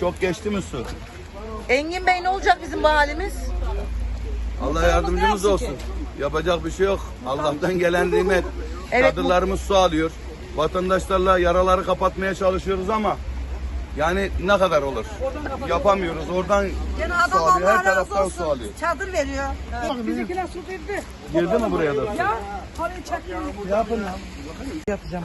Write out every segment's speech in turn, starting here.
Çok geçti mi su? Engin Bey ne olacak bizim bu halimiz? Allah yardımcımız olsun. Yapacak bir şey yok. Allah'tan gelen nimet. Evet, Çadırlarımız su alıyor. Vatandaşlarla yaraları kapatmaya çalışıyoruz ama yani ne kadar olur? Yapamıyoruz. Oradan Gene su alıyor. Allah Her razı taraftan olsun. su alıyor. Çadır veriyor. Bizimkiler su verdi. Girdi mi buraya da su? Ya parayı çekmiyor. Yapacağım.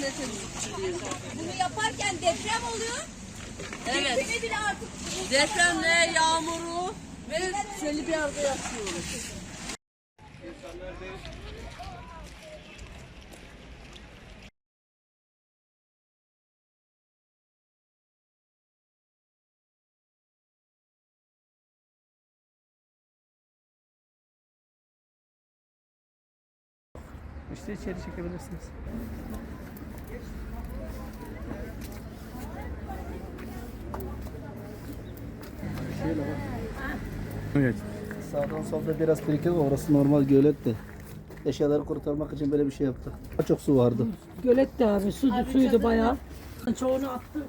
ne temizlikçiliğim. Bunu yaparken deprem oluyor. Evet. Depremi bile artık Depremle, yağmuru ve seli bir arada yaşıyoruz. İşte içeri çekebilirsiniz. Sağdan solda biraz birikim var. Orası normal gölet de. Eşyaları kurtarmak için böyle bir şey yaptık. Çok su vardı. Gölet de abi su, suydu bayağı. Çoğunu attık.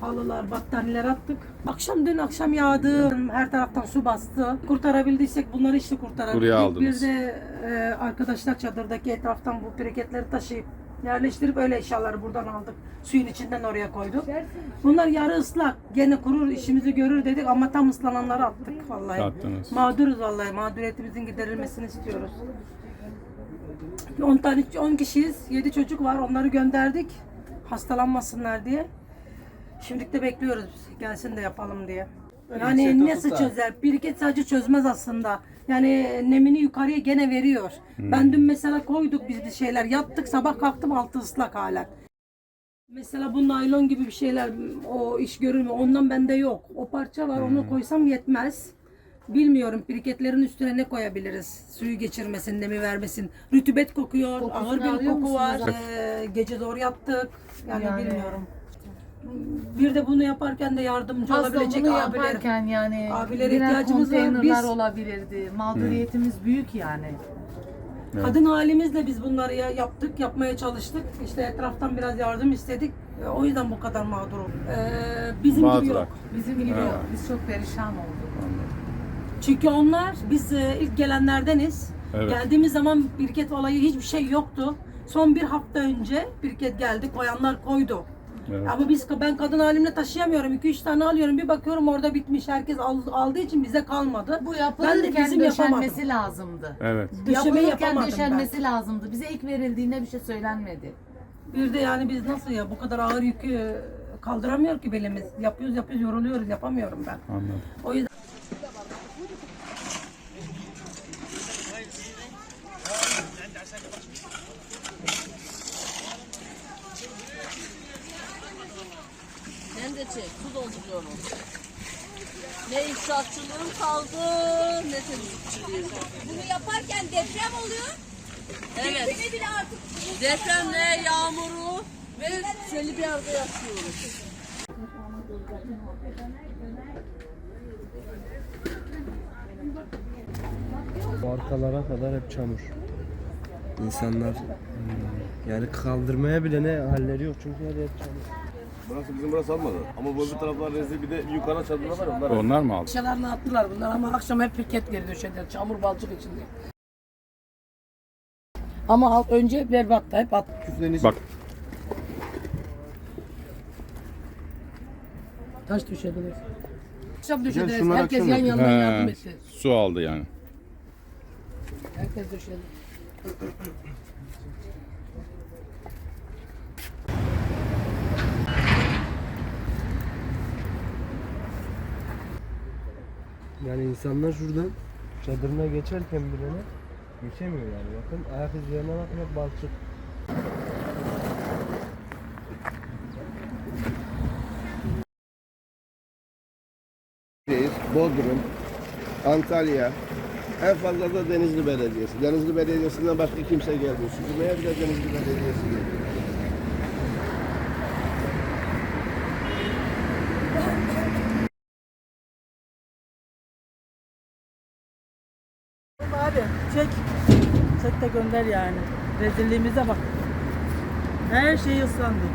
Halılar, battaniyeler attık. Akşam dün akşam yağdı. Her taraftan su bastı. Kurtarabildiysek bunları işte kurtarabildik. Buraya aldınız. Bir de e, arkadaşlar çadırdaki etraftan bu briketleri taşıyıp yerleştirip öyle eşyaları buradan aldık. Suyun içinden oraya koyduk. Bunlar yarı ıslak. Gene kurur işimizi görür dedik ama tam ıslananları attık vallahi. Attınız. Mağduruz vallahi. Mağduriyetimizin giderilmesini istiyoruz. 10 tane 10 kişiyiz. 7 çocuk var. Onları gönderdik. Hastalanmasınlar diye. Şimdilik de bekliyoruz gelsin de yapalım diye. Yani nasıl çözer? Biriket sadece çözmez aslında. Yani nemini yukarıya gene veriyor. Ben dün mesela koyduk biz bir şeyler yattık sabah kalktım altı ıslak halen. Mesela bu naylon gibi bir şeyler o iş görür mü? Ondan bende yok. O parça var onu koysam yetmez. Bilmiyorum piriketlerin üstüne ne koyabiliriz? Suyu geçirmesin, nemi vermesin. Rütübet kokuyor, ağır bir koku var. Ee, gece doğru yattık. Yani, bilmiyorum. Bir de bunu yaparken de yardımcı olabilecek bunu abiler. yaparken yani Abilere birer ihtiyacımız var. konteynerler Biz- olabilirdi. Mağduriyetimiz büyük yani. Kadın halimizle biz bunları ya- yaptık, yapmaya çalıştık. İşte etraftan biraz yardım istedik. E, O yüzden bu kadar mağdurum. Ee, bizim gibi Mağdurak. yok. Bizim gibi yok. Biz çok perişan olduk. Çünkü onlar biz e, ilk gelenlerdeniz. Evet. Geldiğimiz zaman birket olayı hiçbir şey yoktu. Son bir hafta önce birket geldi, koyanlar koydu. Evet. Ama biz ben kadın halimle taşıyamıyorum. 2-3 tane alıyorum. Bir bakıyorum orada bitmiş. Herkes al- aldığı için bize kalmadı. Bu Ben de yapılırken bizim yapamadım. döşenmesi lazımdı. Evet. Döşeme Yapılırken yapamadım döşenmesi lazımdı. Bize ilk verildiğinde bir şey söylenmedi. ben. Bir de yani biz nasıl ya bu kadar ağır yükü kaldıramıyor ki belimiz. Yapıyoruz yapıyoruz yoruluyoruz yapamıyorum ben. Anladım. O yüzden Çek, su dolduruyorum. Ne inşaatçılığım kaldı ne temizlikçiliğim. bunu yaparken deprem oluyor. Evet. Depremi bile artık Depremle, yağmuru ve seli bir arada yaşıyoruz. Arkalara kadar hep çamur. İnsanlar hmm, yani kaldırmaya bile ne halleri yok çünkü her yer çamur. Burası bizim burası almadı. Ama bu öbür taraflar rezil bir de yukarı çadırlar var onlar. Onlar mı aldı? Eşyalarını attılar bunlar ama akşam hep pirket geri döşediler. Çamur balçık içinde. Ama alt, önce evler battı. Hep attı. Bak Taş döşediler. Akşam döşediler. Herkes yan yandan yardım he, etti. su aldı yani. Herkes döşedi. Yani insanlar şuradan çadırına geçerken bile? Geçemiyor yani. Bakın ayak izlerine bakın hep balçık. Bodrum, Antalya, en fazla da Denizli Belediyesi. Denizli Belediyesi'nden başka kimse gelmiyor. Süzülmeye bile Denizli Belediyesi geliyor. Abi çek. Çek de gönder yani. Rezilliğimize bak. Her şey ıslandı.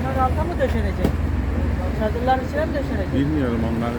Bunlar alta mı döşenecek? Çadırların içine mi döşenecek? Bilmiyorum onları.